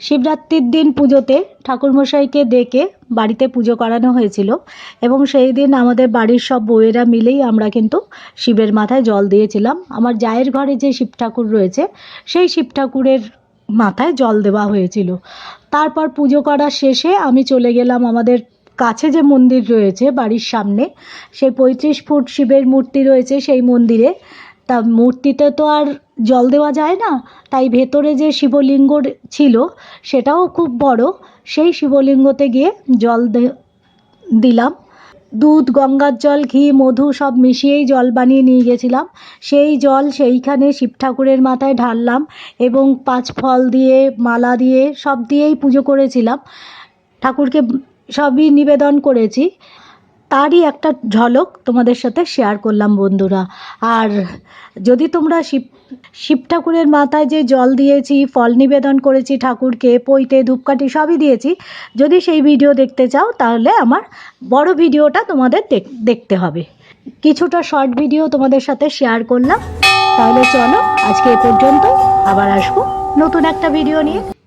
শিবরাত্রির দিন পুজোতে ঠাকুরমশাইকে ডেকে বাড়িতে পুজো করানো হয়েছিল এবং সেই দিন আমাদের বাড়ির সব বউয়েরা মিলেই আমরা কিন্তু শিবের মাথায় জল দিয়েছিলাম। আমার জায়ের ঘরে যে শিব ঠাকুর রয়েছে, সেই শিব ঠাকুরের মাথায় জল দেওয়া হয়েছিল। তারপর পুজো করা শেষে আমি চলে গেলাম আমাদের কাছে যে মন্দির রয়েছে বাড়ির সামনে, সেই পঁয়ত্রিশ ফুট শিবের মূর্তি রয়েছে সেই মন্দিরে। তা মূর্তিতে তো আর জল দেওয়া যায় না, তাই ভেতরে যে শিবলিঙ্গ ছিল সেটাও খুব বড়। সেই শিবলিঙ্গতে গিয়ে জল দিলাম। দুধ, গঙ্গার জল, ঘি, মধু সব মিশিয়েই জল বানিয়ে নিয়ে গেছিলাম। সেই জল সেইখানে শিব ঠাকুরের মাথায় ঢাললাম এবং পাঁচ ফল দিয়ে, মালা দিয়ে সব দিয়েই পুজো করেছিলাম। ঠাকুরকে সবই নিবেদন করেছি। তারই একটা ঝলক তোমাদের সাথে শেয়ার করলাম বন্ধুরা। আর যদি তোমরা শিব শিব ঠাকুরের মাথায় যে জল দিয়েছি, ফল নিবেদন করেছি ঠাকুরকে, পৈতে, ধূপকাঠি সবই দিয়েছি, যদি সেই ভিডিও দেখতে চাও, তাহলে আমার বড় ভিডিওটা তোমাদের দেখ- দেখতে হবে। কিছুটা শর্ট ভিডিও তোমাদের সাথে শেয়ার করলাম। তাহলে চলো, আজকে এ পর্যন্ত আবার আসব নতুন একটা ভিডিও নিয়ে।